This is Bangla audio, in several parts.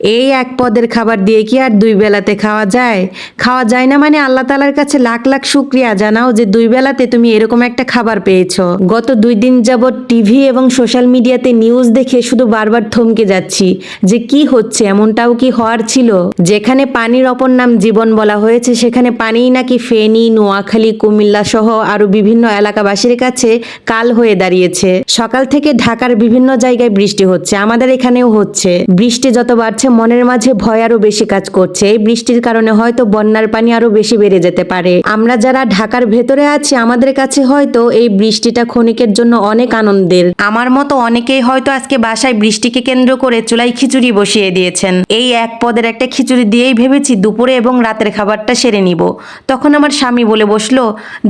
এই এক পদের খাবার দিয়ে কি আর দুই বেলাতে খাওয়া যায়? খাওয়া যায় না মানে আল্লাহ তালার কাছে লাখ লাখ শুক্রিয়া জানাও যে দুই বেলাতে তুমি এরকম একটা খাবার পেয়েছ। গত দুই দিন যাবৎ টিভি এবং সোশ্যাল মিডিয়াতে নিউজ দেখে শুধু বারবার থমকে যাচ্ছি যে কি হচ্ছে, এমনটাও কি হওয়ার ছিল? যেখানে পানির অপর নাম জীবন বলা হয়েছে, সেখানে পানিই নাকি ফেনী, নোয়াখালী, কুমিল্লা সহ আরও বিভিন্ন এলাকাবাসীর কাছে কাল হয়ে দাঁড়িয়েছে। সকাল থেকে ঢাকার বিভিন্ন জায়গায় বৃষ্টি হচ্ছে, আমাদের এখানেও হচ্ছে। বৃষ্টি যত বাড়ছে মনের মাঝে ভয় আরও বেশি কাজ করছে। এই বৃষ্টির কারণে হয়তো বন্যার পানি আরও বেশি বেড়ে যেতে পারে। আমরা যারা ঢাকার ভেতরে আছি, আমাদের কাছে হয়তো এই বৃষ্টিটা ক্ষণিকের জন্য অনেক আনন্দের। আমার মতো অনেকেই হয়তো আজকে বাসায় বৃষ্টিকে কেন্দ্র করে চুলাই খিচুড়ি বসিয়ে দিয়েছেন। এই এক পদের একটা খিচুড়ি দিয়েই ভেবেছি দুপুরে এবং রাতের খাবারটা সেরে নিব। তখন আমার স্বামী বলে বসল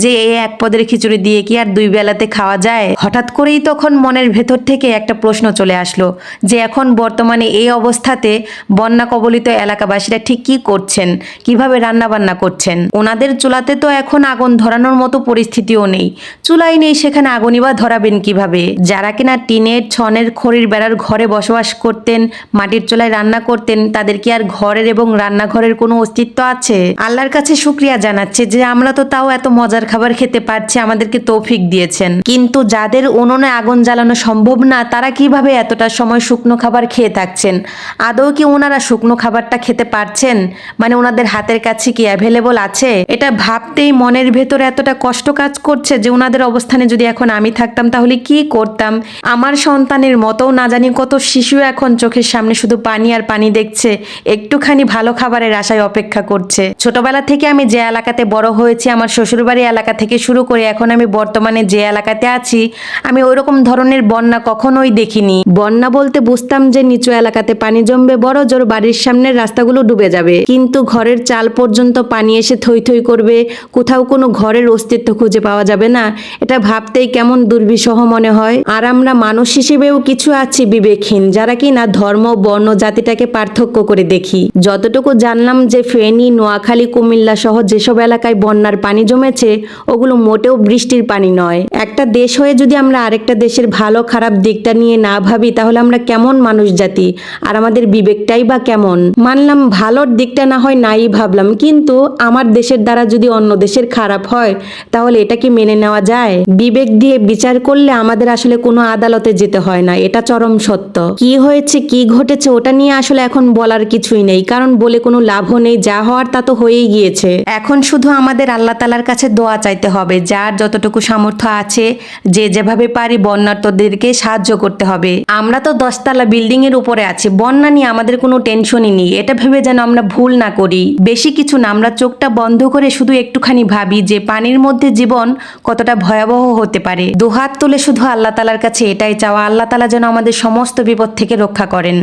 যে, এই এক পদের খিচুড়ি দিয়ে কি আর দুই বেলাতে খাওয়া যায়? হঠাৎ করেই তখন মনের ভেতর থেকে একটা প্রশ্ন চলে আসলো যে, এখন বর্তমানে এই অবস্থাতে বন্যা কবলিত এলাকাবাসীরা ঠিক কি করছেন? কীভাবে রান্না বান্না করছেন? ওনাদের চুলাতে তো এখন আগুন ধরানোর মতো পরিস্থিতিও নেই। চুলাই নেই সেখানে আগুনই বা ধরাবেন কীভাবে? যারা কিনা টিনের, ছনের, খড়ির বেড়ার ঘরে বসবাস করতেন, মাটির চুলায় রান্না করতেন, তাদের কি আর ঘরের এবং রান্নাঘরের কোনো অস্তিত্ব আছে? আল্লাহর কাছে শুক্রিয়া জানাচ্ছে যে আমরা তো তাও এত মজার খাবার খেতে পারছি, আমাদেরকে তৌফিক দিয়েছেন। কিন্তু যাদের উনুনে আগুন জ্বালানো সম্ভব না, তারা কীভাবে এতটা সময় শুকনো খাবার খেয়ে থাকছেন? আদৌ কি ওনারা শুকনো খাবারটা খেতে পারছেন? মানে ওনাদের হাতের কাছে কি অ্যাভেলেবল আছে? এটা ভাবতেই মনের ভেতরে এতটা কষ্ট কাজ করছে যে ওনাদের অবস্থানে যদি এখন আমি থাকতাম, তাহলে কি করতাম? আমার সন্তানের মতোও না জানি কত শিশু এখন চোখের সামনে শুধু পানি আর পানি দেখছে, একটুখানি ভালো খাবারের আশায় অপেক্ষা করছে। ছোটবেলা থেকে আমি যে এলাকাতে বড় হয়েছি, আমার শ্বশুরবাড়ি এলাকা থেকে শুরু করে এখন আমি বর্তমানে যে এলাকাতে আছি, আমি ওইরকম ধরনের বন্যা কখনোই দেখিনি। বন্যা বলতে বুঝতাম যে নিচু এলাকাতে পানি জমবে বড় জোর বাড়ির সামনের রাস্তাগুলো ডুবে যাবে। কিন্তু ঘরের চাল পর্যন্ত পানি এসে থই থই করবে। কোথাও কোনো ঘরের অস্তিত্ব খুঁজে পাওয়া যাবে না। এটা ভাবতেই কেমন দুর্বিষহ মনে হয়। আর আমরা মানুষ হিসেবেও কিছু আছি বিবেকহীন, যারা কি না ধর্ম, বর্ণ, জাতিটাকে পার্থক্য করে দেখি। যতটুকু জানলাম যে ফেনী, নোয়াখালী কুমিল্লা সহ যেসব এলাকায় বন্যার পানি জমেছে, ওগুলো মোটেও বৃষ্টির পানি নয়। একটা দেশ হয়ে যদি আমরা আরেকটা দেশের ভালো খারাপ দিকটা নিয়ে না ভাবি, তাহলে আমরা কেমন মানুষ জাতি? আর আমাদের বিবেকটাই বা কেমন? মানলাম ভালোর দিকটা না হয় নাই ভাবলাম, কিন্তু আমার দেশের দ্বারা যদি অন্য দেশের খারাপ হয়, তাহলে এটা কি মেনে নেওয়া যায়? বিবেক দিয়ে বিচার করলে আমাদের আসলে কোনো আদালতে যেতে হয় না, এটা চরম সত্য। কি হয়েছে, কি ঘটেছে, ওটা নিয়ে আসলে এখন বলার কিছুই নেই, কারণ বলে কোনো লাভও নেই, যা হওয়ার তা তো হয়েই গিয়েছে। এখন শুধু আমাদের আল্লাহ তালার কাছে দোয়া চাইতে হবে, যার যতটুকু সামর্থ্য আছে, যে যেভাবে পারি বন্যার্থদেরকে সাহায্য করতে হবে। আমরা তো দশতলা বিল্ডিং এর উপরে আছি, বন্যা নিয়ে আমাদের কোনো টেনশনই নেই। এটা ভেবে যেন আমরা ভুল না করি। বেশি কিছু না, আমরা চোখটা বন্ধ করে শুধু একটুখানি ভাবি যে পানির মধ্যে জীবন কতটা ভয়াবহ হতে পারে। দুহাত তুলে শুধু আল্লাহ তালার কাছে এটাই চাওয়া। আল্লাহ তালা যেন আমাদের সমস্ত বিপদ থেকে রক্ষা করেন।